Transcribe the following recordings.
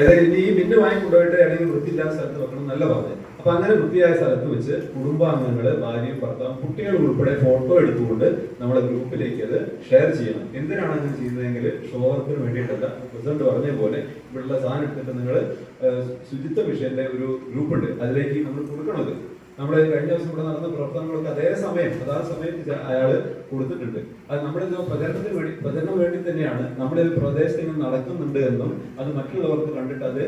ഏതായാലും ഈ ബില്ല് വാങ്ങി കൊണ്ടുപോയിട്ട് അല്ലെങ്കിൽ വൃത്തിയില്ലാത്ത സ്ഥലത്ത് വെക്കണം നല്ല പറഞ്ഞു അപ്പൊ അങ്ങനെ വൃത്തിയായ സ്ഥലത്ത് വെച്ച് കുടുംബാംഗങ്ങൾ ഭാര്യയും ഭർത്താവും കുട്ടികൾ ഉൾപ്പെടെ ഫോട്ടോ എടുത്തുകൊണ്ട് നമ്മുടെ ഗ്രൂപ്പിലേക്ക് അത് ഷെയർ ചെയ്യണം. എന്തിനാണ് അങ്ങനെ ചെയ്യുന്നതെങ്കിൽ ഷോവർക്കിന് വേണ്ടിയിട്ടല്ല പ്രസിഡന്റ് പറഞ്ഞ പോലെ ഇവിടെയുള്ള സാധനം എടുത്തിട്ട് നിങ്ങൾ ശുചിത്വ മിഷന്റെ ഒരു ഗ്രൂപ്പ് ഉണ്ട്. അതിലേക്ക് നമ്മൾ കൊടുക്കണത്. നമ്മുടെ കഴിഞ്ഞ ദിവസം ഇവിടെ നടന്ന പ്രവർത്തനങ്ങളൊക്കെ അതേ സമയം അതാ സമയത്ത് അയാൾ കൊടുത്തിട്ടുണ്ട്. അത് നമ്മുടെ പ്രചരണത്തിന് വേണ്ടി പ്രചരണം വേണ്ടി തന്നെയാണ് നമ്മുടെ ഒരു പ്രദേശത്ത് ഇങ്ങനെ നടക്കുന്നുണ്ട് എന്നും അത് മറ്റുള്ളവർക്ക് കണ്ടിട്ട് അത്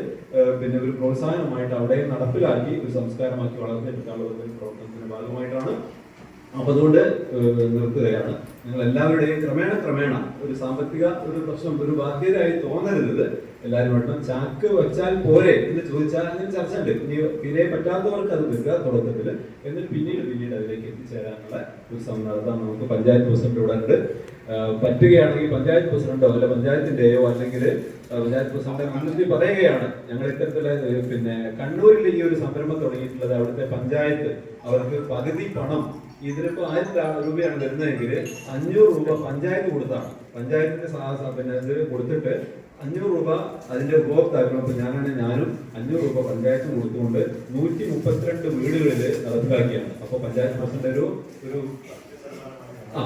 പിന്നെ ഒരു പ്രോത്സാഹനമായിട്ട് അവിടെ നടപ്പിലാക്കി ഒരു സംസ്കാരമാക്കി വളർത്തിയെടുക്കാനുള്ള ഒരു പ്രവർത്തനത്തിന്റെ ഭാഗമായിട്ടാണ് അപ്പൊ അതുകൊണ്ട് നിർത്തുകയാണ്. നിങ്ങൾ എല്ലാവരുടെയും ക്രമേണ ക്രമേണ ഒരു സാമ്പത്തിക ഒരു പ്രശ്നം ഒരു ബാധ്യതയായി തോന്നരുത്. ഇത്. എല്ലാവരും വേണം ചാക്ക് വെച്ചാൽ പോരെ എന്ന് ചോദിച്ചാൽ അങ്ങനെ ചർച്ച ഉണ്ട് ഇനി തീരെ പറ്റാത്തവർക്ക് അത് വെക്കുക തുടക്കത്തിൽ എന്നിട്ട് പിന്നീട് പിന്നീട് അതിലേക്ക് എത്തിച്ചേരാനുള്ള ഒരു സമ്മർദ്ദം നമുക്ക് പഞ്ചായത്ത് പ്രസിഡന്റ് ഇവിടെ ഉണ്ട്. പറ്റുകയാണെങ്കിൽ പഞ്ചായത്ത് പ്രസിഡന്റോ അല്ല പഞ്ചായത്തിന്റെയോ അല്ലെങ്കിൽ പഞ്ചായത്ത് പ്രസിഡന്റ് മുൻനിർത്തി പറയുകയാണ് ഞങ്ങൾ ഇത്തരത്തിലെ പിന്നെ കണ്ണൂരിൽ ഈ ഒരു സംരംഭം തുടങ്ങിയിട്ടുള്ളത് അവിടുത്തെ പഞ്ചായത്ത് അവർക്ക് പകുതി പണം ഇതിനിപ്പോ ആയിരം രൂപയാണ് വരുന്നതെങ്കിൽ അഞ്ഞൂറ് രൂപ പഞ്ചായത്ത് കൊടുത്താണ് പഞ്ചായത്തിന്റെ പിന്നെ ഇത് കൊടുത്തിട്ട് അഞ്ഞൂറ് രൂപ അതിന്റെ ഉപഭോക്താക്കളും ഇപ്പൊ ഞാനാണ് ഞാനും അഞ്ഞൂറ് രൂപ പഞ്ചായത്ത് കൊടുത്തുകൊണ്ട് നൂറ്റി മുപ്പത്തിരണ്ട് വീടുകളിൽ നടപ്പിലാക്കിയാണ്. അപ്പൊ പഞ്ചായത്ത് പ്രസിഡന്റ് ഒരു ഒരു ആ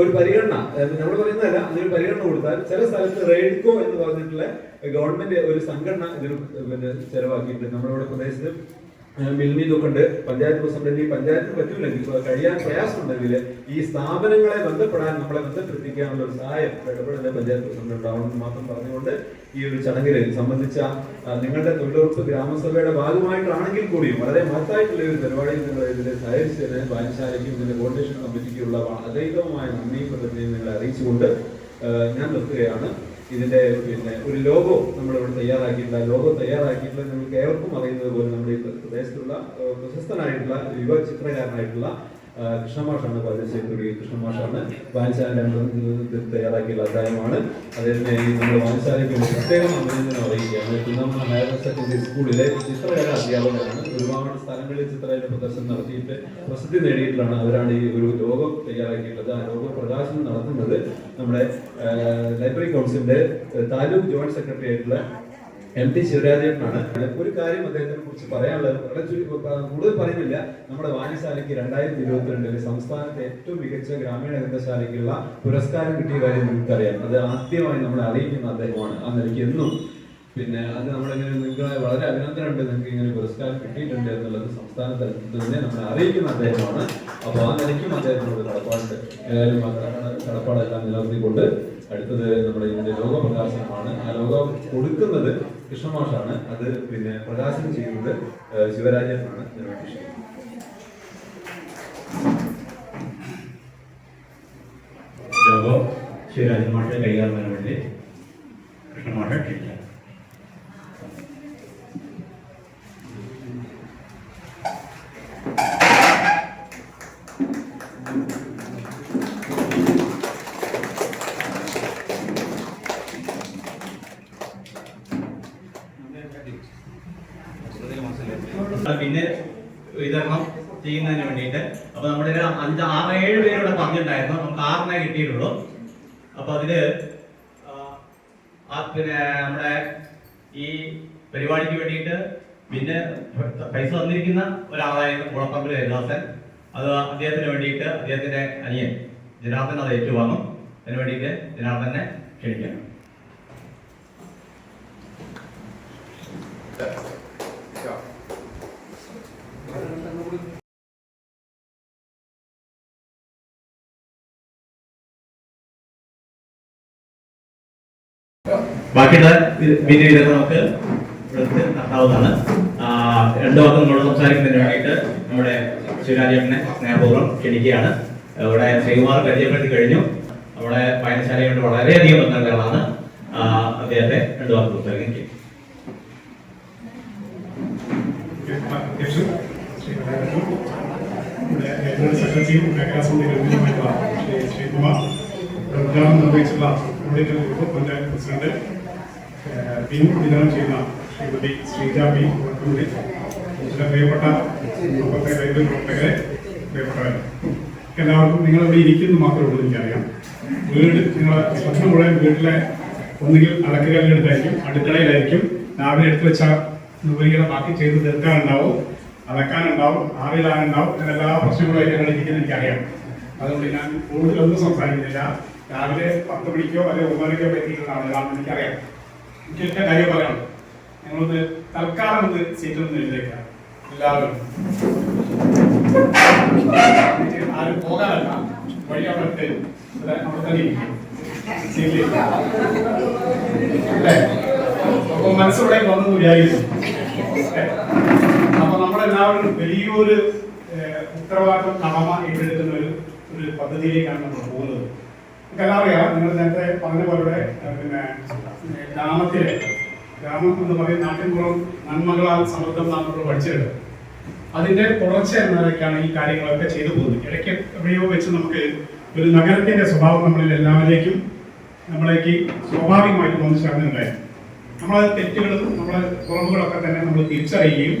ഒരു പരിഗണന. നമ്മൾ പറയുന്നതല്ല അതിനൊരു പരിഗണന കൊടുത്താൽ ചില സ്ഥലത്ത് റെയ്ഡ്കോ എന്ന് പറഞ്ഞിട്ടുള്ള ഗവൺമെന്റ് ഒരു സംഘടന ഇതിന് പിന്നെ ചെലവാക്കിയിട്ടുണ്ട്. നമ്മുടെ ഇവിടെ പ്രദേശത്ത് മിൽമി ഇതൊക്കെ പഞ്ചായത്ത് പ്രസിഡന്റ് പഞ്ചായത്തിന് പറ്റൂലെങ്കിൽ കഴിയാൻ പ്രയാസമുണ്ടെങ്കിൽ ഈ സ്ഥാപനങ്ങളെ ബന്ധപ്പെടാൻ നമ്മളെ ബന്ധപ്പെടുത്തിക്കാനുള്ള ഒരു സഹായം ഇടപെടൽ പഞ്ചായത്ത് പ്രസിഡന്റ് ഉണ്ടാവണമെന്ന് മാത്രം പറഞ്ഞുകൊണ്ട് ഈ ഒരു ചടങ്ങിൽ സംബന്ധിച്ച നിങ്ങളുടെ തൊഴിലുറപ്പ് ഗ്രാമസഭയുടെ ഭാഗമായിട്ടാണെങ്കിൽ കൂടിയും വളരെ മഹത്തായിട്ടുള്ള ഒരു പരിപാടിയിൽ നിങ്ങൾ ഇതിനെ സഹകരിച്ചതിന് വായനശാലയ്ക്കും ഇതിന്റെ കോർഡിനേഷൻ കമ്മിറ്റിക്കുള്ള അതീതമായ നന്ദിയും പ്രതിനിധിയും നിങ്ങളെ അറിയിച്ചുകൊണ്ട് ഞാൻ നിർത്തുകയാണ്. ഇതിന്റെ പിന്നെ ഒരു ലോഗോ നമ്മൾ ഇവിടെ തയ്യാറാക്കിയിട്ടില്ല. ലോഗോ തയ്യാറാക്കിയിട്ടുള്ള നിങ്ങൾക്ക് ഏവർക്കും അറിയുന്നത് പോലെ നമ്മുടെ ഈ പ്രദേശത്തുള്ള പ്രശസ്തനായിട്ടുള്ള യുവ ചിത്രകാരനായിട്ടുള്ള ആ, പതിനഞ്ച് കുറി കൃഷ്ണമാഷാണ് വായനശാല തയ്യാറാക്കിയുള്ള അധ്യായമാണ്. അദ്ദേഹത്തിന് നമ്മുടെ വായനശാലയ്ക്ക് പ്രത്യേകം അഭിനന്ദനം അറിയിക്കുകയാണ്. കുന്നമ്മ ഹയർ സെക്കൻഡറി സ്കൂളിലെ ചിത്രകല അധ്യാപകരാണ് ഒരുപാട് സ്ഥലങ്ങളിൽ ചിത്രകല പ്രദർശനം നടത്തിയിട്ട് പ്രസിദ്ധി നേടിയിട്ടുള്ളതാണ്. അവരാണ് ഈ ഒരു ലോകം തയ്യാറാക്കിയിട്ടുള്ളത്. ആ ലോക പ്രകാശനം നടത്തുന്നത് നമ്മുടെ ലൈബ്രറി കൗൺസിലിന്റെ താലൂക്ക് ജോയിന്റ് സെക്രട്ടറി ആയിട്ടുള്ള എം ടി ശിവരാജേട്ടനാണ്. ഒരു കാര്യം അദ്ദേഹത്തിനെ കുറിച്ച് പറയാനുള്ളത് വളരെ കൂടുതൽ പറയുന്നില്ല. നമ്മുടെ വായനശാലയ്ക്ക് രണ്ടായിരത്തി ഇരുപത്തിരണ്ടിൽ സംസ്ഥാനത്തെ ഏറ്റവും മികച്ച ഗ്രാമീണ ഗ്രന്ഥശാലയ്ക്കുള്ള പുരസ്കാരം കിട്ടിയ കാര്യം നിങ്ങൾക്കറിയാം അത് ആദ്യമായി നമ്മളെ അറിയിക്കുന്ന അദ്ദേഹമാണ് ആ നിലയ്ക്ക് എന്നും. പിന്നെ അത് നമ്മളിങ്ങനെ നിങ്ങൾക്ക് വളരെ അഭിനന്ദനമുണ്ട്. നിങ്ങൾക്ക് ഇങ്ങനെ പുരസ്കാരം കിട്ടിയിട്ടുണ്ട് എന്നുള്ളത് സംസ്ഥാന തലത്തിൽ തന്നെ നമ്മളെ അറിയിക്കുന്ന അദ്ദേഹമാണ്. അപ്പോൾ ആ നിലയ്ക്കും അദ്ദേഹത്തിനോട് കടപ്പാടുണ്ട്. ഏതായാലും കടപ്പാടെല്ലാം നിലനിർത്തിക്കൊണ്ട് അടുത്തത് നമ്മുടെ ഇതിന്റെ ലോക പ്രകാശനമാണ് ആ ലോകം കൊടുക്കുന്നത് കൃഷ്ണമാഷാണ് അത് പിന്നെ പ്രകാശനം ചെയ്യുന്നത് ശിവരാജനാണ് വേണ്ടി ക്ഷണിക്കുന്നത്. ശിവരാജൻ മാഷിന്റെ വേണ്ടി കൃഷ്ണമാഷെ ക്ഷണിക്കാം പിന്നെ വിതരണം ചെയ്യുന്നതിന് വേണ്ടിയിട്ട് അപ്പൊ നമ്മുടെ ഒരു അഞ്ച് ആറ് ഏഴ് പേരോട് പറഞ്ഞിട്ടുണ്ടായിരുന്നു നമുക്ക് ആറിനെ കിട്ടിയിട്ടുള്ളൂ അപ്പൊ അതിൽ ആ, പിന്നെ നമ്മുടെ ഈ പരിപാടിക്ക് വേണ്ടിയിട്ട് പിന്നെ പൈസ തന്നിരിക്കുന്ന ഒരാളായിരുന്നു കുളപ്പമ്പിൽ ഹരിദാസൻ. അത് അദ്ദേഹത്തിന് വേണ്ടിയിട്ട് അദ്ദേഹത്തിന്റെ അനിയൻ ജനാർദ്ദൻ അത് ഏറ്റുവാങ്ങും. അതിന് വേണ്ടിയിട്ട് ജനാർദ്ദനെ ക്ഷണിക്കാം. ബാക്കിയുള്ള വീഡിയോയിലൊക്കെ നമുക്ക് എടുത്ത് നടത്താവുന്നതാണ് രണ്ടു വാക്കും നിങ്ങളോട് സംസാരിക്കുന്നതിന് വേണ്ടിയിട്ട് നമ്മുടെ ശിവരാജേട്ടനെ സ്നേഹപൂർവം ക്ഷണിക്കുകയാണ്. ഇവിടെ ശ്രീകുമാർ പരിചയപ്പെടുത്തി കഴിഞ്ഞു. നമ്മുടെ വായനശാലയോട് വളരെയധികം ബന്ധങ്ങളാണ് അദ്ദേഹത്തെ രണ്ടു വാക്ക് സംസാരിക്കും. അധ്യക്ഷൻ ശ്രീ കലാകരൻ ഇവിടെ ലൈബ്രറി സെക്രട്ടറിയും മേഖലാസമിതി പ്രതിനിധിയുമായിട്ടുള്ള ശ്രീ ശ്രീകുമാർ ഉദ്ഘാടനം നിർവഹിച്ചുള്ള നമ്മുടെ പ്രസിഡന്റ് പിൻ വിതരണം ചെയ്യുന്ന ശ്രീമതി ശ്രീജ ബി വട്ടൂരി ചില പ്രിയപ്പെട്ട പ്രവർത്തകരെ പ്രിയപ്പെട്ടവരെ. എല്ലാവർക്കും നിങ്ങൾ ഇവിടെ ഇരിക്കുന്നു മാത്രമേ ഉള്ളൂ എനിക്കറിയാം വീട് നിങ്ങൾ ഭക്ഷണം മുഴുവൻ വീട്ടിലെ ഒന്നുകിൽ അടക്കുകല്ലിനടുത്തായിരിക്കും അടുക്കളയിലായിരിക്കും. രാവിലെ എടുത്തു വെച്ച ജോലികളെ ബാക്കി ചെയ്ത് തീർക്കാനുണ്ടാവും അലക്കാനുണ്ടാവും ആവിലാനുണ്ടാവും അങ്ങനെ എല്ലാ പ്രശ്നങ്ങളും ഞങ്ങൾ ഇരിക്കുന്നത് എനിക്കറിയാം അതുകൊണ്ട് ഞാൻ കൂടുതലൊന്നും സംസാരിക്കുന്നില്ല. രാവിലെ പത്ത് മണിക്കോ അല്ലെങ്കിൽ ഒമ്പതരക്കോ പറ്റിയിട്ടുള്ള ആളുകളാണെന്ന് എനിക്കറിയാം. എനിക്ക് ഒറ്റ കാര്യം പറയണം ഞങ്ങളൊന്ന് തൽക്കാലം ഒന്ന് എഴുതേക്കാം എല്ലാവരും. ആരും പോകാനല്ല വഴി അവിടെ അപ്പൊ മനസ്സിലൂടെ വന്നു വിചാരിക്കുന്നു. അപ്പൊ നമ്മളെല്ലാവരും വലിയൊരു ഉത്തരവാദിത്വം കടമ ഏറ്റെടുക്കുന്ന ഒരു ഒരു പദ്ധതിയിലേക്കാണ് നമ്മൾ പോകുന്നത്. നമുക്കെല്ലാം അറിയാം നിങ്ങൾ നേരത്തെ പറഞ്ഞ പോലെ പിന്നെ ഗ്രാമത്തിലെ ഗ്രാമം എന്ന് പറയുന്ന നാട്ടിൻപുറം നന്മകളാൽ സമൃദ്ധം നാം നമ്മൾ പഠിച്ചിട്ടുണ്ട്. അതിന്റെ തുടർച്ച എന്ന നിലയ്ക്കാണ് ഈ കാര്യങ്ങളൊക്കെ ചെയ്തു പോകുന്നത്. ഇടയ്ക്ക് എവിടെയോ വെച്ച് നമുക്ക് ഒരു നഗരത്തിന്റെ സ്വഭാവം നമ്മളിൽ എല്ലാവരിലേക്കും നമ്മളേക്ക് സ്വാഭാവികമായിട്ട് വന്നു ചേർന്നിട്ടുണ്ടായിരുന്നു നമ്മളെ തെറ്റുകളും നമ്മളെ കുറവുകളൊക്കെ തന്നെ നമ്മൾ തിരിച്ചറിയുകയും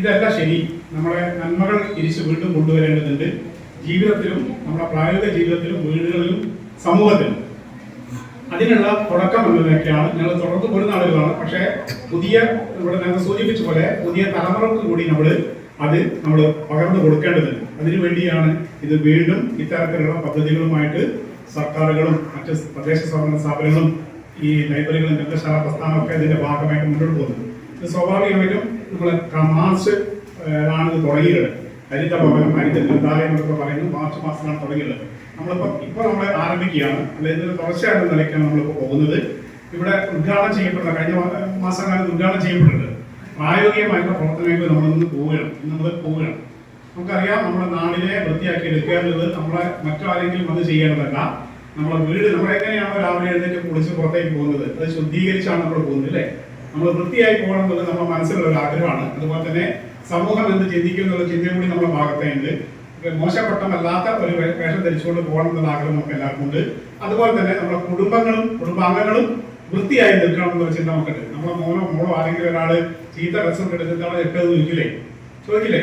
ഇതല്ല ശരി നമ്മളെ നന്മകൾ തിരിച്ച് വീണ്ടും കൊണ്ടുവരേണ്ടതുണ്ട്. ജീവിതത്തിലും നമ്മുടെ പ്രായോഗിക ജീവിതത്തിലും വീടുകളിലും സമൂഹത്തിലും അതിനുള്ള തുടക്കം എന്നതൊക്കെയാണ്. ഞങ്ങൾ തുടർന്ന് പോരുന്ന ആളുകളാണ് പക്ഷേ പുതിയ ഇവിടെ ഞങ്ങൾ സൂചിപ്പിച്ച പോലെ പുതിയ തലമുറയ്ക്ക് കൂടി നമ്മൾ അത് നമ്മൾ പകർന്നു കൊടുക്കേണ്ടതുണ്ട്. അതിനു വേണ്ടിയാണ് ഇത് വീണ്ടും ഇത്തരത്തിലുള്ള പദ്ധതികളുമായിട്ട് സർക്കാരുകളും മറ്റ് തദ്ദേശ സ്വയംഭരണ സ്ഥാപനങ്ങളും ഈ ലൈബ്രറികളും ഗ്രന്ഥശാല പ്രസ്ഥാനമൊക്കെ ഇതിന്റെ ഭാഗമായിട്ട് മുന്നോട്ട് പോകുന്നത്. ഇത് സ്വാഭാവികമായിട്ടും നമ്മൾ മാർച്ച് ആണ് തുടങ്ങിയത് ഹരിത ഭവനം ഹരിത ഗ്രന്ഥാലയം എന്നൊക്കെ പറയുന്നത് മാർച്ച് മാസത്തിലാണ് തുടങ്ങിയത് നമ്മളിപ്പോൾ ഇപ്പോൾ നമ്മൾ ആരംഭിക്കുകയാണ്. അല്ലെങ്കിൽ ഒരു തുടർച്ചയായിട്ട് നിലയ്ക്കാണ് നമ്മളിപ്പോൾ പോകുന്നത്. ഇവിടെ ഉദ്ഘാടനം ചെയ്യപ്പെടുന്ന കഴിഞ്ഞ മാസം മാസക്കാലത്ത് ഉദ്ഘാടനം ചെയ്യപ്പെട്ടിട്ടുണ്ട്. പ്രായോഗികമായിട്ടുള്ള പ്രവർത്തനങ്ങൾക്ക് നമ്മളൊന്ന് പോവുകയാണ് ഇന്ന് പോവുകയാണ് നമുക്കറിയാം നമ്മുടെ നാടിനെ വൃത്തിയാക്കി എടുക്കുക നമ്മളെ മറ്റാരെങ്കിലും വന്ന് ചെയ്യേണ്ടതല്ല. നമ്മളെ വീട് നമ്മൾ എങ്ങനെയാണോ രാവിലെ എഴുന്നേറ്റ് കുളിച്ച് പുറത്തേക്ക് പോകുന്നത്? അത് ശുദ്ധീകരിച്ചാണ് നമ്മൾ പോകുന്നത് അല്ലേ? നമ്മൾ വൃത്തിയായി പോകണം എന്നുള്ളത് നമ്മുടെ മനസ്സിലുള്ള ഒരു ആഗ്രഹമാണ്. അതുപോലെ തന്നെ സമൂഹം എന്ത് ചിന്തിക്കും എന്നുള്ള ചിന്തയും കൂടി നമ്മുടെ ഭാഗത്തേണ്ട് മോശപ്പെട്ടമല്ലാത്ത ഒരു വേഷം ധരിച്ചുകൊണ്ട് പോകണം എന്നുള്ള ആഗ്രഹം നമുക്ക് എല്ലാവർക്കും ഉണ്ട്. അതുപോലെ തന്നെ നമ്മുടെ കുടുംബങ്ങളും കുടുംബാംഗങ്ങളും വൃത്തിയായി നിൽക്കണം എന്നൊരു ചിന്ത നമുക്കുണ്ട്. നമ്മളെ മോനോ മോളോ ആരെങ്കിലും ഒരാൾ ചീത്ത ഡ്രസ്സൊക്കെ എടുത്തിട്ടാണ് എട്ടത് ചോദിക്കില്ലേ? ചോദിക്കില്ലേ?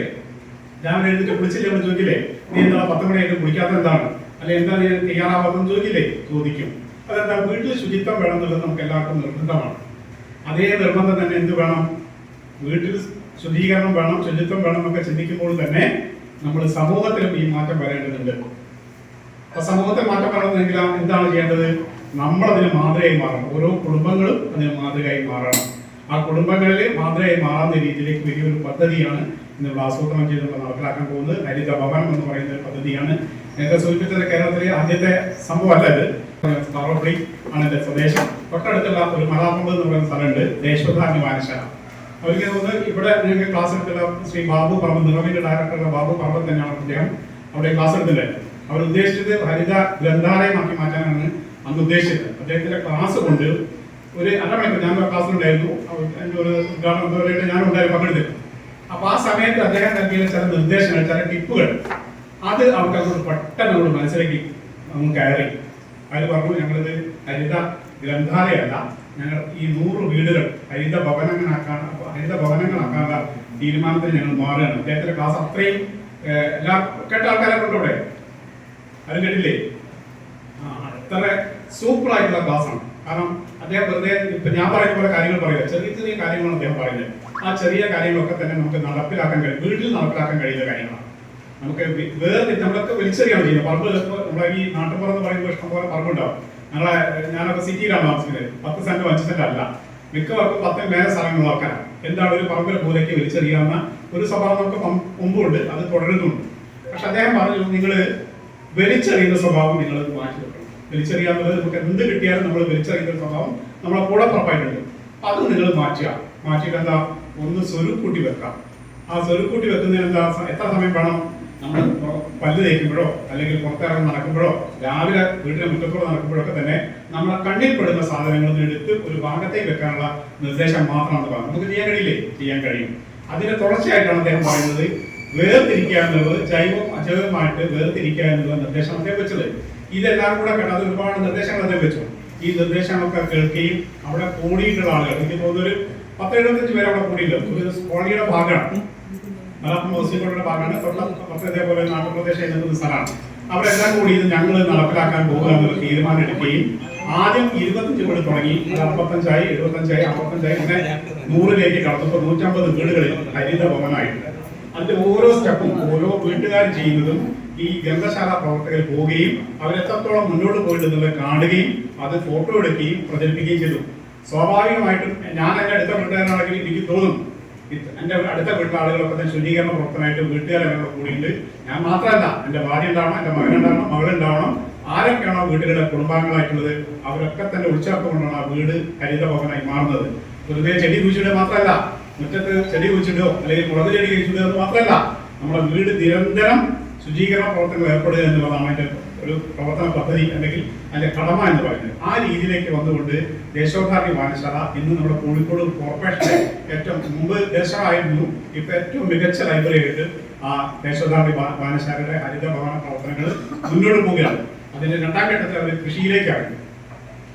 രാവിലെ എഴുതിട്ട് കുളിച്ചില്ലേ എന്ന് ചോദിക്കില്ലേ? നീ എന്താ പത്ത് മണിയായിട്ട് കുളിക്കാത്ത എന്താണ്? അല്ലെ എന്താ നീ തയ്യാറാവാത്തെന്ന് ചോദിക്കില്ലേ? ചോദിക്കും. അതെന്താ? വീട്ടിൽ ശുചിത്വം വേണം എന്നുള്ളത് നമുക്ക് എല്ലാവർക്കും നിർബന്ധമാണ്. അതേ നിർബന്ധം തന്നെ എന്ത് വേണം? വീട്ടിൽ ശുദ്ധീകരണം വേണം ശുചിത്വം വേണം എന്നൊക്കെ ചിന്തിക്കുമ്പോൾ തന്നെ നമ്മൾ സമൂഹത്തിലും ഈ മാറ്റം വരേണ്ടതുണ്ട്. അപ്പൊ സമൂഹത്തിൽ മാറ്റം വരണമെങ്കിൽ എന്താണ് ചെയ്യേണ്ടത്? നമ്മൾ അതിന് മാതൃകയായി മാറണം. ഓരോ കുടുംബങ്ങളും അതിന് മാതൃകയായി മാറണം. ആ കുടുംബങ്ങളിൽ മാതൃകയായി മാറുന്ന രീതിയിലേക്ക് വലിയൊരു പദ്ധതിയാണ് ഇവിടെ ആസൂത്രണം ചെയ്ത് നമ്മൾ നടപ്പിലാക്കാൻ പോകുന്നത്. ഹരിത ഭവനം എന്ന് പറയുന്ന ഒരു പദ്ധതിയാണ്. നേരത്തെ സൂചിപ്പിച്ചത് കേരളത്തിലെ ആദ്യത്തെ സംഭവമല്ല ഇത്. ആണ് എന്റെ സ്വദേശം. തൊട്ടടുത്തുള്ള ഒരു മലാപ്പമ്പ് എന്ന് പറയുന്ന സ്ഥലമുണ്ട്. ദേശോദ്ധാരണ വായനശാല തോന്നുന്നത് ഇവിടെ ഞങ്ങൾക്ക് ക്ലാസ് എടുത്തുള്ള ശ്രീ ബാബു പറമ്പ് നിറവിന്റെ ഡയറക്ടറുടെ ബാബു പറമ്പ് തന്നെയാണ് അദ്ദേഹം അവിടെ ക്ലാസ് എടുത്തില്ലേ അവർ ഉദ്ദേശിച്ചത് ഹരിത ഗ്രന്ഥാലയമാക്കി മാറ്റാനാണ് അന്ന് ഉദ്ദേശിച്ചത്. അദ്ദേഹത്തിന്റെ ക്ലാസ് കൊണ്ട് ഒരു അരമണിക്കൂർ ഞാൻ ക്ലാസ്സിലുണ്ടായിരുന്നു അവ- ഒരു ഉദ്ഘാടനം ഞാൻ ഉണ്ടായിരുന്നു പങ്കെടുത്തിരുന്നു. അപ്പൊ ആ സമയത്ത് അദ്ദേഹം നൽകിയ ചില നിർദ്ദേശങ്ങൾ ചില ടിപ്പുകൾ അത് അവർക്ക് അങ്ങോട്ട് പെട്ടെന്ന് അങ്ങോട്ട് മനസ്സിലാക്കി അങ്ങ് കയറി. അതിൽ പറഞ്ഞു ഞങ്ങളിത് ഹരിത ഗ്രന്ഥാലയമല്ല ഞങ്ങൾ ഈ നൂറ് വീടുകൾ ഹരിത ഭവനങ്ങളാക്കാൻ ഹരിത ഭവനങ്ങളാക്കാനുള്ള തീരുമാനത്തിൽ ഞങ്ങൾ മാറുകയാണ്. അദ്ദേഹത്തിന്റെ ക്ലാസ് അത്രയും എല്ലാ കേട്ട ആൾക്കാരെ കൊണ്ടോടെ അത് കേട്ടില്ലേ? അത്ര സൂപ്പർ ആയിട്ടുള്ള ക്ലാസ് ആണ്. കാരണം അദ്ദേഹം വെറുതെ ഇപ്പൊ ഞാൻ പറയുന്ന പോലെ കാര്യങ്ങൾ പറയുക ചെറിയ ചെറിയ കാര്യങ്ങളാണ് അദ്ദേഹം പറയുന്നത് ആ ചെറിയ കാര്യങ്ങളൊക്കെ തന്നെ നമുക്ക് നടപ്പിലാക്കാൻ കഴിയും. വീട്ടിൽ നടപ്പിലാക്കാൻ കഴിയുന്ന കാര്യങ്ങളാണ്. നമുക്ക് വേറെ നമ്മളൊക്കെ വലിച്ചെറിയാണ് ചെയ്യുന്നത് പറമ്പ് നമ്മളെ ഈ നാട്ടുപുറം എന്ന് പറയുമ്പോൾ ഇഷ്ടംപോലെ പറമ്പുണ്ടാവും ഞങ്ങളെ ഞാനൊക്കെ സിറ്റിയിലാണ് താമസിക്കുന്നത്. പത്ത് സെന്റ് അഞ്ച് സെന്റ് അല്ല. മിക്കവർക്കും പത്തിന് മേലെ സ്ഥലങ്ങൾ നോക്കാനാണ് എന്താണ് ഒരു പറമ്പിലെ മൂലയ്ക്ക് വലിച്ചെറിയാവുന്ന ഒരു സ്വഭാവം നമുക്ക് മുമ്പുണ്ട്. അത് തുടരുന്നുണ്ട്. പക്ഷെ അദ്ദേഹം പറഞ്ഞു നിങ്ങൾ വലിച്ചെറിയുന്ന സ്വഭാവം നിങ്ങൾ മാറ്റി വെക്കണം. വലിച്ചെറിയാവുന്നത് നമുക്ക് എന്ത് കിട്ടിയാലും നമ്മൾ വലിച്ചെറിയുന്ന സ്വഭാവം നമ്മളെ കൂടെ പുറപ്പായിട്ടുണ്ട് അത് നിങ്ങൾ മാറ്റുക മാറ്റിയിട്ട് എന്താ? ഒന്ന് സ്വരുക്കൂട്ടി വെക്കാം. ആ സ്വരുക്കൂട്ടി വെക്കുന്നതിന് എന്താ എത്ര സമയം വേണം? നമ്മൾ പല്ല് തേക്കുമ്പോഴോ അല്ലെങ്കിൽ പുറത്തിറങ്ങി നടക്കുമ്പോഴോ രാവിലെ വീട്ടിലെ മുറ്റത്തോടെ നടക്കുമ്പോഴൊക്കെ തന്നെ നമ്മളെ കണ്ണിൽ പെടുന്ന സാധനങ്ങൾ എടുത്ത് ഒരു ഭാഗത്തേക്ക് വെക്കാനുള്ള നിർദ്ദേശം മാത്രമാണ് പറഞ്ഞത്. നമുക്ക് ചെയ്യാൻ കഴിയില്ലേ? ചെയ്യാൻ കഴിയും. അതിന്റെ തുടർച്ചയായിട്ടാണ് അദ്ദേഹം പറയുന്നത്. വേർതിരിക്കുക എന്നുള്ളത് ജൈവവും അജൈവമായിട്ട് വേർതിരിക്കുക എന്നുള്ള നിർദ്ദേശം അദ്ദേഹം വെച്ചത്. ഇതെല്ലാം കൂടെ കേട്ടോ അത് ഒരുപാട് നിർദ്ദേശങ്ങൾ അദ്ദേഹം വെച്ചു. ഈ നിർദ്ദേശങ്ങളൊക്കെ കേൾക്കുകയും അവിടെ കൂടിയിട്ടുള്ള ആളുകൾ എനിക്ക് ഒരു പത്ത് എഴുപത്തഞ്ച് പേര് അവിടെ കൂടിയില്ല ഒരു കോളനിയുടെ ഭാഗമാണ്. മലപ്പുറം മുസ്ലിങ്ങളുടെ ഭാഗമാണ്. തൊട്ട് പത്ത് ഇതേപോലെ നാട്ടുപ്രദേശം നിൽക്കുന്ന സ്ഥലമാണ്. അവരെല്ലാം കൂടി ഇത് ഞങ്ങൾ നടപ്പിലാക്കാൻ പോകുക എന്നുള്ള തീരുമാനം എടുക്കുകയും ആദ്യം ഇരുപത്തഞ്ച് വീട് തുടങ്ങി അറുപത്തഞ്ചായി എഴുപത്തഞ്ചായി അമ്പത്തഞ്ചായി അങ്ങനെ നൂറിലേക്ക് കടന്നപ്പോൾ നൂറ്റമ്പത് വീടുകളിൽ ഹരിത ഭവനായിട്ടുണ്ട് അതിന്റെ ഓരോ സ്റ്റെപ്പും ഓരോ വീട്ടുകാർ ചെയ്യുന്നതും ഈ ഗ്രന്ഥശാല പ്രവർത്തകർ പോവുകയും അവരെത്രത്തോളം മുന്നോട്ട് പോയിട്ടുള്ളത് കാണുകയും അത് ഫോട്ടോ എടുക്കുകയും പ്രചരിപ്പിക്കുകയും ചെയ്തു. സ്വാഭാവികമായിട്ടും ഞാൻ എന്റെ അടുത്ത വീട്ടുകാരനാണെങ്കിൽ എനിക്ക് തോന്നും എന്റെ അടുത്ത വീട്ടിലെ ആളുകളൊക്കെ തന്നെ ശുചീകരണ പ്രവർത്തനമായിട്ട് വീട്ടുകാരെല്ലാം കൂടിയിട്ട് ഞാൻ മാത്രമല്ല എന്റെ ഭാര്യ ഉണ്ടാവണം എന്റെ മകൾ ഉണ്ടാവണം. ആരൊക്കെയാണോ വീടുകളുടെ കുടുംബാംഗങ്ങളായിട്ടുള്ളത് അവരൊക്കെ തന്നെ ഉൾച്ചേർത്തുകൊണ്ടാണ് ആ വീട് ഹരിത ഭവനായി മാറുന്നത്. വെറുതെ ചെടി കുഴിച്ചിടുക മാത്രമല്ല മുറ്റത്ത് ചെടി കുഴിച്ചിടുകയോ അല്ലെങ്കിൽ മുളക് ചെടി കുഴിച്ചിടുക മാത്രമല്ല നമ്മുടെ വീട് നിരന്തരം ശുചീകരണ പ്രവർത്തനങ്ങൾ ഏർപ്പെടുക എന്നുള്ളതാണ് അതിന്റെ ഒരു പ്രവർത്തന പദ്ധതി അല്ലെങ്കിൽ അതിന്റെ കടമ എന്ന് പറയുന്നത്. ആ രീതിയിലേക്ക് വന്നുകൊണ്ട് ദേശോദ്ധാരണി വായനശാല ഇന്ന് നമ്മുടെ കോഴിക്കോട് കോർപ്പറേഷന്റെ ഏറ്റവും മുമ്പ് ദേശമായിരുന്നു. ഇപ്പൊ ഏറ്റവും മികച്ച ലൈബ്രറി ആയിട്ട് ആ ദേശോദ്ധാരണി വായനശാലയുടെ ഹരിത ഭവന പ്രവർത്തനങ്ങൾ മുന്നോട്ട് പോവുകയാണ് അതിന്റെ രണ്ടാം ഘട്ടത്തിൽ അവർ കൃഷിയിലേക്ക് ഇറങ്ങി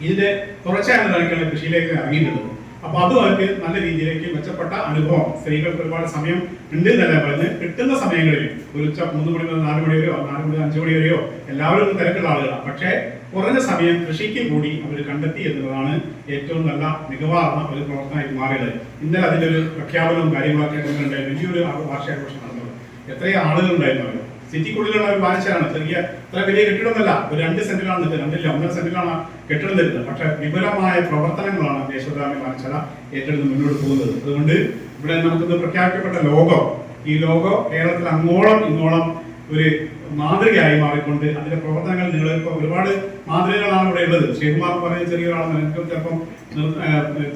ഇതിന്റെ തുടർച്ചയാണ് കൃഷിയിലേക്ക് ഇറങ്ങിയിട്ടുള്ളത്. അപ്പൊ അത് അവർക്ക് നല്ല രീതിയിലേക്ക് മെച്ചപ്പെട്ട അനുഭവം. സ്ത്രീകൾക്ക് ഒരുപാട് സമയം ഉണ്ട് എന്നല്ല പറഞ്ഞ് കിട്ടുന്ന സമയങ്ങളിൽ ഒരു ഉച്ച മൂന്ന് മണി മുതൽ നാല് മണി വരെയോ നാല് മണി അഞ്ചു മണി വരെയോ എല്ലാവരും തിരക്കുള്ള ആളുകളാണ്. പക്ഷേ കുറഞ്ഞ സമയം കൃഷിക്ക് കൂടി അവർ കണ്ടെത്തി എന്നുള്ളതാണ് ഏറ്റവും നല്ല മികവാർന്ന ഒരു പ്രവർത്തനമായി മാറിയത്. ഇന്നലെ അതിന്റെ ഒരു പ്രഖ്യാപനവും കാര്യങ്ങളൊക്കെ ഉണ്ടായി വലിയൊരു വാർഷികാഘോഷം നടന്നത്. എത്രയോ ആളുകൾ ഉണ്ടായിരുന്നു സിറ്റിക്കുള്ളിലുള്ള ഒരു വാഴ്ചയാണ് ചെറിയ അത്ര വലിയ കെട്ടിടമൊന്നുമല്ല ഒരു രണ്ട് സെന്റിലാണ് രണ്ടില്ല ഒന്നര സെന്റിലാണ് കെട്ടിടം പക്ഷെ വിപുലമായ പ്രവർത്തനങ്ങളാണ് ദേശോദ്ധാരണ വായനശാല ഏറ്റെടുത്ത് മുന്നോട്ട് പോകുന്നത്. അതുകൊണ്ട് ഇവിടെ നമുക്കിന്ന് പ്രഖ്യാപിക്കപ്പെട്ട ലോകം ഈ ലോകം കേരളത്തിൽ അങ്ങോളം ഇങ്ങോളം ഒരു മാതൃകയായി മാറിക്കൊണ്ട് അതിന്റെ പ്രവർത്തനങ്ങൾ നിങ്ങൾ ഒരുപാട് മാതൃകകളാണ് ഇവിടെ ഉള്ളത്. ശ്രീകുമാർ പറഞ്ഞ ചെറിയൊരാളെന്ന് എനിക്ക് ചിലപ്പം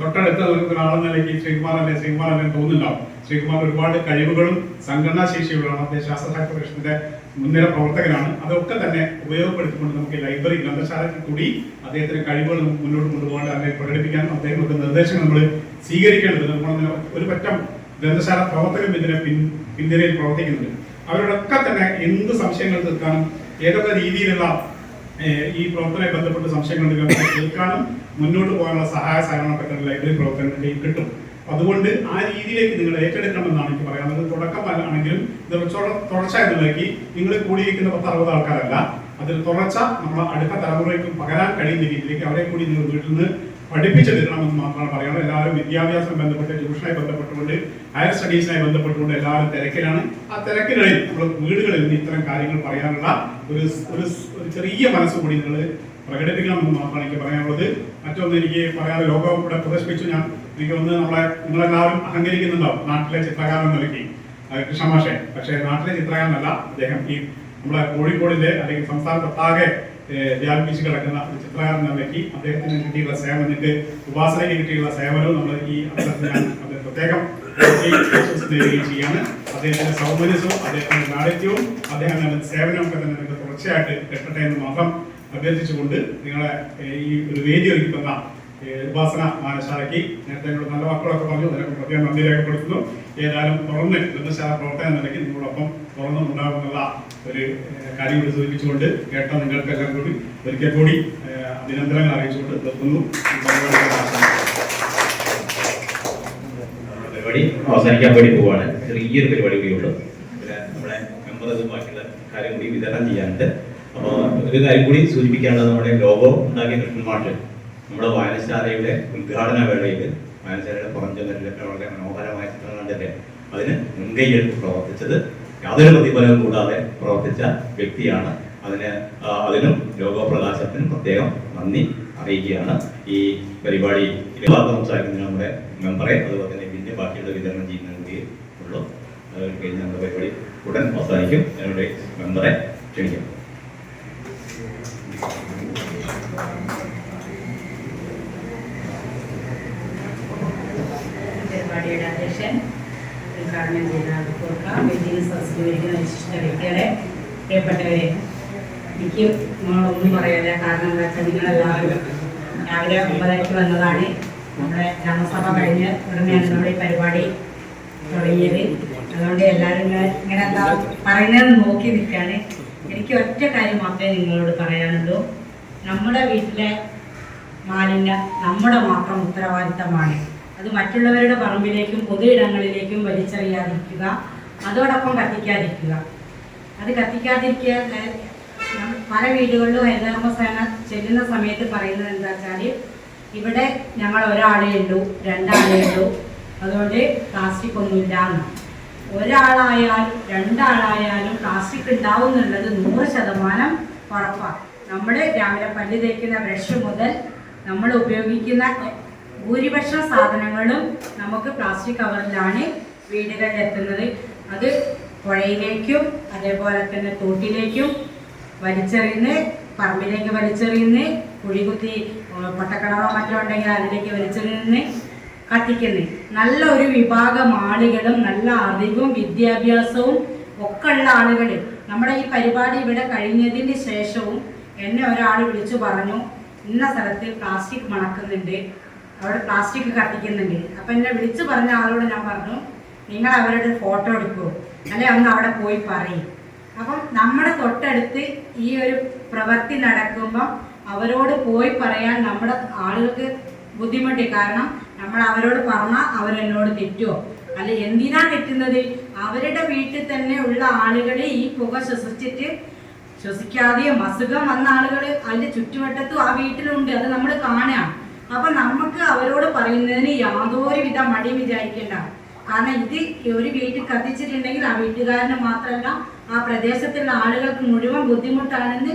തൊട്ടടുത്ത ഒരാളെന്ന നിലയ്ക്ക് ശ്രീകുമാർ അല്ലെ ശ്രീകുമാർ അല്ലെ തോന്നുന്നുണ്ടാവും. ശ്രീകുമാർ ഒരുപാട് കഴിവുകളും സംഘടനാ ശേഷിയുള്ളതാണ് അദ്ദേഹം ശാസ്ത്ര കോർപ്പറേഷന്റെ മുൻനിര പ്രവർത്തകനാണ്. അതൊക്കെ തന്നെ ഉപയോഗപ്പെടുത്തിക്കൊണ്ട് നമുക്ക് ലൈബ്രറി ഗ്രന്ഥശാലയ്ക്ക് കൂടി അദ്ദേഹത്തിന്റെ കഴിവുകൾ മുന്നോട്ട് കൊണ്ടുപോകാൻ അല്ലെങ്കിൽ പ്രകടിപ്പിക്കാൻ അദ്ദേഹം നമുക്ക് നിർദ്ദേശങ്ങൾ നമ്മൾ സ്വീകരിക്കേണ്ടത് ഒരു പറ്റം ഗ്രന്ഥശാല പ്രവർത്തകരും ഇതിനെ പിൻ പ്രവർത്തിക്കുന്നുണ്ട്. അവരോടൊക്കെ തന്നെ എന്ത് സംശയങ്ങൾ തീർക്കാനും ഏതൊക്കെ രീതിയിലുള്ള ഈ പ്രവർത്തനവുമായി ബന്ധപ്പെട്ട് സംശയങ്ങൾ തീർക്കാനും മുന്നോട്ട് പോകാനുള്ള സഹായ സഹകരണമൊക്കെ ലൈബ്രറി പ്രവർത്തനങ്ങളിൽ കിട്ടും. അതുകൊണ്ട് ആ രീതിയിലേക്ക് നിങ്ങൾ ഏറ്റെടുക്കണമെന്നാണ് എനിക്ക് പറയാനുള്ളത്. തുടക്കം ആണെങ്കിലും തുടർച്ച എന്നുള്ളേക്ക് നിങ്ങൾ കൂടിയിരിക്കുന്ന പത്ത് അറുപത് ആൾക്കാരല്ല. അതിൽ തുടർച്ച നമ്മൾ അടുത്ത തലമുറയ്ക്കും പകരാൻ കഴിയുന്ന രീതിയിലേക്ക് അവരെ കൂടി നിങ്ങൾ വീട്ടിൽ നിന്ന് പഠിപ്പിച്ചെടുക്കണമെന്ന് മാത്രമാണ് പറയുന്നത്. എല്ലാവരും വിദ്യാഭ്യാസം ബന്ധപ്പെട്ട് ട്യൂഷനായി ബന്ധപ്പെട്ടുകൊണ്ട് ഹയർ സ്റ്റഡീസിനായി ബന്ധപ്പെട്ടുകൊണ്ട് എല്ലാവരും തിരക്കിലാണ്. ആ തിരക്കിനിടയിൽ നമ്മൾ വീടുകളിൽ നിന്ന് ഇത്തരം കാര്യങ്ങൾ പറയാനുള്ള ഒരു ഒരു ചെറിയ മനസ്സ് കൂടി നിങ്ങൾ പ്രകടിപ്പിക്കണമെന്ന് മാത്രമാണ് എനിക്ക് പറയാനുള്ളത്. മറ്റൊന്ന് എനിക്ക് പറയാതെ ലോകം ഇവിടെ പ്രദർശിപ്പിച്ചു. ഞാൻ എനിക്ക് ഒന്ന് നമ്മളെ നിങ്ങളെല്ലാവരും അഹങ്കരിക്കുന്നുണ്ടാവും. നാട്ടിലെ ചിത്രകാരൻ എന്ന നിലയ്ക്ക് കൃഷ്ണമാഷെ. പക്ഷേ നാട്ടിലെ ചിത്രകാരനല്ല അദ്ദേഹം. ഈ നമ്മളെ കോഴിക്കോടിന്റെ അല്ലെങ്കിൽ സംസ്ഥാനത്തൊട്ടാകെ വ്യാപിപ്പിച്ച് കിടക്കുന്ന ഒരു ചിത്രകാരൻ നിലയ്ക്ക് അദ്ദേഹത്തിന് കിട്ടിയുള്ള സേവനത്തിന്റെ ഉപാസനയ്ക്ക് കിട്ടിയുള്ള സേവനവും നമ്മൾ ഈ അവസരത്തിൽ അത് പ്രത്യേകം നേടുകയും ചെയ്യാണ്. അദ്ദേഹത്തിന്റെ സൗമനസ്യവും അദ്ദേഹത്തിന്റെ ലാളിത്യവും അദ്ദേഹത്തിന്റെ സേവനവും ഒക്കെ തന്നെ നിങ്ങൾക്ക് തുടർച്ചയായിട്ട് കിട്ടട്ടെ എന്ന് മാത്രം അഭ്യർത്ഥിച്ചുകൊണ്ട് നിങ്ങളെ ഈ ഒരു വേദി ഒരുക്കി തന്ന ഉപാസന മാനശാലയ്ക്ക് നേരത്തെ നിങ്ങൾ നല്ല വാക്കുകളൊക്കെ പറഞ്ഞു അതിനൊക്കെ പ്രത്യേകം നന്ദി രേഖപ്പെടുത്തുന്നു ഏതായാലും തുടർന്ന് ഗ്രന്ഥശാല പ്രവർത്തനം നിലയ്ക്ക് നിങ്ങളോടൊപ്പം തുറന്നും ഉണ്ടാകുന്നുള്ള ഒരു കാര്യം കൂടി സൂചിപ്പിച്ചുകൊണ്ട് കേട്ട നിങ്ങൾക്കെല്ലാം കൂടി ഒരിക്കൽ കൂടി അഭിനന്ദനങ്ങൾ അറിയിച്ചുകൊണ്ട് നിർത്തുന്നു. പരിപാടി അവസാനിക്കാൻ വേണ്ടി പോവാണ്. ചെറിയൊരു പരിപാടി കൂടിയുള്ളൂ പിന്നെ നമ്മുടെ മെമ്പർ ബാക്കിയുള്ള കാര്യം കൂടി വിതരണം ചെയ്യാനുണ്ട്. അപ്പോൾ ഒരു കാര്യം കൂടി സൂചിപ്പിക്കാനുള്ളത് നമ്മുടെ ലോഗോ ഉണ്ടാക്കിയ കൃഷ്ണൻ നമ്മുടെ വായനശാലയുടെ ഉദ്ഘാടന വേളയിൽ വായനശാലയുടെ പുറംചൊല്ലിലൊക്കെ വളരെ മനോഹരമായ ചിത്രം കണ്ടില്ലേ അതിന് മുൻകൈയെടുത്ത് പ്രവർത്തിച്ചത് യാതൊരു പ്രതിഫലവും കൂടാതെ പ്രവർത്തിച്ച വ്യക്തിയാണ്. അതിന് അതിനും ലോകപ്രകാശത്തിനും പ്രത്യേകം നന്ദി അറിയിക്കുകയാണ്. ഈ പരിപാടി സംസാരിക്കുന്ന നമ്മുടെ മെമ്പറെ അതുപോലെ തന്നെ ഇതിന്റെ ബാക്കിയുള്ള വിതരണം ചെയ്യുന്ന കൂടി ഉള്ളൂ. അത് കഴിഞ്ഞ് നമ്മുടെ പരിപാടി ഉടൻ അവസാനിക്കും. ഞങ്ങളുടെ മെമ്പറെ ക്ഷണിക്കാം അധ്യക്ഷൻ ഉദ്ഘാടനം ചെയ്ത കൊടുക്കാം വേദിയിൽ സംസ്കരിക്കുന്ന വിശിഷ്ട വ്യക്തികളെ പ്രിയപ്പെട്ടവരെ എനിക്ക് നിങ്ങളൊന്നും പറയാനില്ല. കാരണം എന്താ വെച്ചാൽ നിങ്ങളെല്ലാവരും രാവിലെ ഒമ്പതരയ്ക്ക് വന്നതാണ്. നമ്മുടെ ഗ്രാമസഭ കഴിഞ്ഞ് ഉടനെയാണ് നമ്മുടെ ഈ പരിപാടി തുടങ്ങിയത്. അതുകൊണ്ട് എല്ലാവരും ഇങ്ങനെ എന്താ പറയുന്നത് നോക്കി നിൽക്കുകയാണ്. എനിക്ക് ഒറ്റ കാര്യം മാത്രമേ നിങ്ങളോട് പറയാനുള്ളൂ. നമ്മുടെ വീട്ടിലെ മാലിന്യം നമ്മുടെ മാത്രം ഉത്തരവാദിത്തമാണ്. അത് മറ്റുള്ളവരുടെ പറമ്പിലേക്കും പൊതു ഇടങ്ങളിലേക്കും വലിച്ചെറിയാതിരിക്കുക. അതോടൊപ്പം കത്തിക്കാതിരിക്കുക. അത് കത്തിക്കാതിരിക്കുക പല വീടുകളിലും ഹരിതകർമ്മ സേന ചെല്ലുന്ന സമയത്ത് പറയുന്നത് എന്താ വെച്ചാൽ ഇവിടെ ഞങ്ങൾ ഒരാളേ ഉള്ളൂ രണ്ടാളേ ഉള്ളൂ. അതുകൊണ്ട് പ്ലാസ്റ്റിക് ഒന്നുമില്ല എന്ന്. ഒരാളായാലും രണ്ടാളായാലും പ്ലാസ്റ്റിക് ഉണ്ടാവും എന്നുള്ളത് നൂറ് ശതമാനം ഉറപ്പാണ് നമ്മൾ രാവിലെ പല്ല് തേക്കുന്ന ബ്രഷ് മുതൽ നമ്മൾ ഉപയോഗിക്കുന്ന ഭൂരിപക്ഷം സാധനങ്ങളും നമുക്ക് പ്ലാസ്റ്റിക് കവറിലാണ് വീടുകളിൽ എത്തുന്നത് അത് പുഴയിലേക്കും അതേപോലെ തന്നെ തോട്ടിലേക്കും വലിച്ചെറിയുന്ന പറമ്പിലേക്ക് വലിച്ചെറിയുന്ന കുഴികുത്തി പൊട്ടക്കിണറോ മറ്റോ ഉണ്ടെങ്കിൽ അതിലേക്ക് വലിച്ചെറിയുന്ന കത്തിക്കുന്നത് നല്ല ഒരു വിഭാഗം ആളുകളും നല്ല അറിവും വിദ്യാഭ്യാസവും ഒക്കെ ഉള്ള ആളുകൾ. നമ്മുടെ ഈ പരിപാടി ഇവിടെ കഴിഞ്ഞതിന് ശേഷവും എന്നെ ഒരാൾ വിളിച്ചു പറഞ്ഞു ഇന്ന സ്ഥലത്ത് പ്ലാസ്റ്റിക് മണക്കുന്നുണ്ട്. അവിടെ പ്ലാസ്റ്റിക് കത്തിക്കുന്നുണ്ട്. അപ്പൊ എന്നെ വിളിച്ചു പറഞ്ഞ ആളോട് ഞാൻ പറഞ്ഞു നിങ്ങൾ അവരുടെ ഫോട്ടോ എടുക്കൂ. അല്ലെ ഒന്ന് അവിടെ പോയി പറയും. അപ്പം നമ്മുടെ തൊട്ടടുത്ത് ഈ ഒരു പ്രവൃത്തി നടക്കുമ്പം അവരോട് പോയി പറയാൻ നമ്മുടെ ആളുകൾക്ക് ബുദ്ധിമുട്ടി. കാരണം നമ്മൾ അവരോട് പറഞ്ഞാൽ അവരെന്നോട് തെറ്റുമോ അല്ല എന്തിനാ തെറ്റുന്നത്? അവരുടെ വീട്ടിൽ തന്നെ ഉള്ള ആളുകളെ ഈ പുക ശ്വസിച്ചിട്ട് ശ്വസിക്കാതെയും അസുഖം വന്ന ആളുകൾ അതിന്റെ ചുറ്റുവട്ടത്തും ആ വീട്ടിലുണ്ട്. അത് നമ്മൾ കാണാം അപ്പൊ നമുക്ക് അവരോട് പറയുന്നതിന് യാതൊരുവിധ മടി വിചാരിക്കേണ്ട. കാരണം ഇത് ഒരു വീട്ടിൽ കത്തിച്ചിട്ടുണ്ടെങ്കിൽ ആ വീട്ടുകാരന് മാത്രമല്ല ആ പ്രദേശത്തുള്ള ആളുകൾക്ക് മുഴുവൻ ബുദ്ധിമുട്ടാണെന്ന്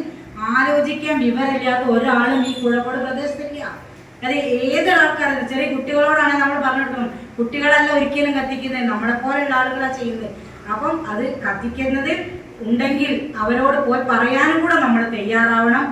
ആലോചിക്കാൻ വിവരമില്ലാത്ത ഒരാളും ഈ കുഴക്കോട് പ്രദേശത്തില്ല. അത് ഏത് ചെറിയ കുട്ടികളോടാണ് നമ്മൾ പറഞ്ഞിട്ടും. കുട്ടികളല്ല ഒരിക്കലും കത്തിക്കുന്നത്. നമ്മളെ പോലെയുള്ള ആളുകളാണ് ചെയ്യുന്നത്. അപ്പം അത് കത്തിക്കുന്നത് ഉണ്ടെങ്കിൽ അവരോട് പോയി പറയാനും കൂടെ നമ്മൾ തയ്യാറാവണം.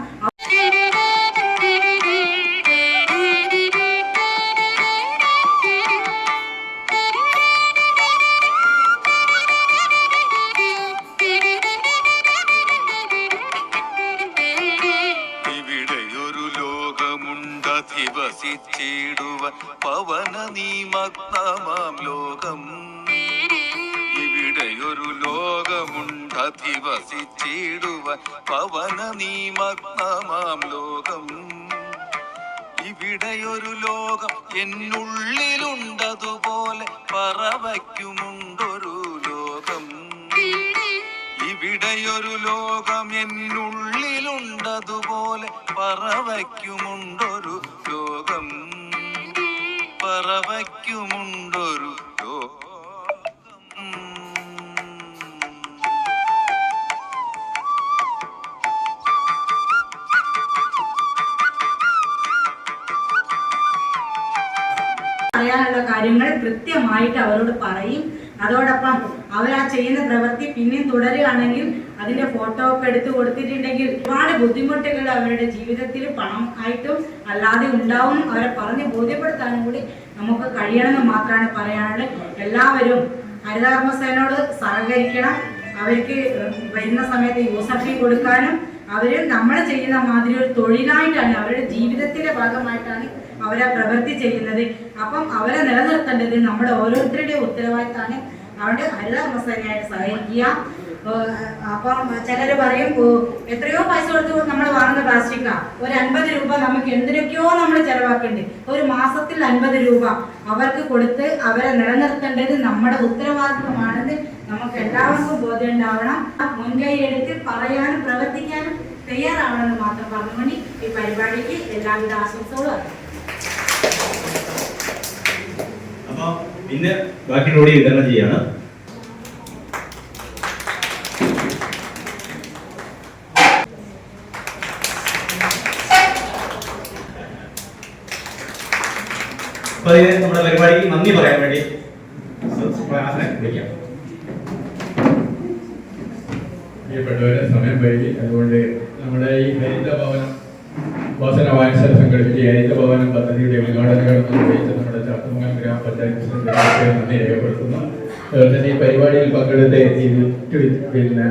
എന്നുള്ളിലുണ്ടതുപോലെ പറവയ്ക്കുമുണ്ടൊരു ലോകം. ഇവിടെയൊരു ലോകം എന്നുള്ളിലുണ്ടതുപോലെ പറവയ്ക്കുമുണ്ടൊരു ലോകം. പറവയ്ക്കുമുണ്ടൊരു പറയാനുള്ള കാര്യങ്ങൾ കൃത്യമായിട്ട് അവരോട് പറയും. അതോടൊപ്പം അവർ ആ ചെയ്യുന്ന പ്രവൃത്തി പിന്നെയും തുടരുകയാണെങ്കിൽ അതിന്റെ ഫോട്ടോ ഒക്കെ എടുത്തു കൊടുത്തിട്ടുണ്ടെങ്കിൽ ഒരുപാട് ബുദ്ധിമുട്ടുകൾ അവരുടെ ജീവിതത്തിൽ പണം ആയിട്ടും അല്ലാതെ ഉണ്ടാവും. അവരെ പറഞ്ഞ് ബോധ്യപ്പെടുത്താനും കൂടി നമുക്ക് കഴിയണമെന്ന് മാത്രമാണ് പറയാനുള്ളത്. എല്ലാവരും ഹരിതകർമ്മസേനയോട് സഹകരിക്കണം. അവർക്ക് വരുന്ന സമയത്ത് യൂസർ കൊടുക്കാനും അവർ നമ്മൾ ചെയ്യുന്ന മാതിരി ഒരു തൊഴിലായിട്ടാണ് അവരുടെ ജീവിതത്തിന്റെ ഭാഗമായിട്ടാണ് അവരെ പ്രവൃത്തി ചെയ്യുന്നത്. അപ്പം അവരെ നിലനിർത്തേണ്ടത് നമ്മുടെ ഓരോരുത്തരുടെയും ഉത്തരവാദിത്തമാണ് അവിടെ ഹരിതകർമ്മസേനയായിട്ട് സഹായിക്കുക. അപ്പം ചിലർ പറയും എത്രയോ പൈസ കൊടുത്ത് നമ്മൾ വാങ്ങുന്ന പ്ലാസ്റ്റിക്കാ ഒരു അൻപത് രൂപ നമുക്ക് എന്തിനൊക്കെയോ നമ്മൾ ചെലവാക്കുന്നുണ്ട്. ഒരു മാസത്തിൽ അൻപത് രൂപ അവർക്ക് കൊടുത്ത് അവരെ നിലനിർത്തേണ്ടത് നമ്മുടെ ഉത്തരവാദിത്വമാണെന്ന് നമുക്ക് എല്ലാവർക്കും ബോധ്യം ഉണ്ടാവണം. മുൻകൈ എടുത്ത് പറയാനും പ്രവർത്തിക്കാനും തയ്യാറാവണമെന്ന് മാത്രം പറഞ്ഞുകൊണ്ട് ഈ പരിപാടിക്ക് എല്ലാവിധ ആശംസകളും ബാക്കി പിന്നെ ബാക്കിയുള്ളോട് വിതരണം ചെയ്യാണ്. നമ്മുടെ പരിപാടിക്ക് നന്ദി പറയാൻ വേണ്ടി വിളിക്കാം. പ്രിയപ്പെട്ടവരെ സമയം വൈകി. അതുകൊണ്ട് നമ്മുടെ ഈ ഹരിത ഭവനം വാസന വായനശാല സംഘടിപ്പിച്ച ഹരിത ഭവനം പദ്ധതിയുടെ ഉദ്ഘാടനം കടന്നു നിർവഹിച്ച നമ്മുടെ ചാത്തമംഗലം ഗ്രാമപഞ്ചായത്ത് പ്രസിഡന്റ് നന്ദി രേഖപ്പെടുത്തുന്നു. അതുപോലെ തന്നെ ഈ പരിപാടിയിൽ പങ്കെടുത്ത് പിന്നെ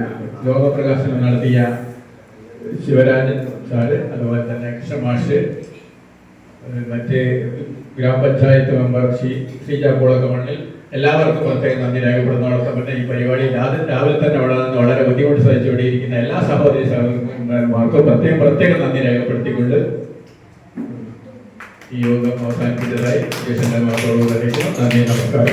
ലോകപ്രകാശനം നടത്തിയ ശിവരാജൻ സാറ് അതുപോലെ തന്നെ കൃഷ്ണമാഷ് മറ്റ് ഗ്രാമപഞ്ചായത്ത് മെമ്പർ ശ്രീ ശ്രീജ കുളക്കമണ്ണിൽ എല്ലാവർക്കും പ്രത്യേകം നന്ദി രേഖപ്പെടുന്നതോടൊപ്പം തന്നെ ഈ പരിപാടിയിൽ ആദ്യം രാവിലെ തന്നെ അവിടെ നിന്ന് വളരെ ബുദ്ധിമുട്ട് സഹിച്ചുകൊണ്ടിരിക്കുന്ന എല്ലാ സഹോദരി സഹോദരന്മാർക്കും പ്രത്യേകം പ്രത്യേകം നന്ദി രേഖപ്പെടുത്തിക്കൊണ്ട് ಈ ಯೋಗ ಅವಸಾನಿಸಿದ ಜಯಶಂಕರ್ ಮಾತಾಡುವುದಕ್ಕೆ ನಾನು ನಮಸ್ಕಾರ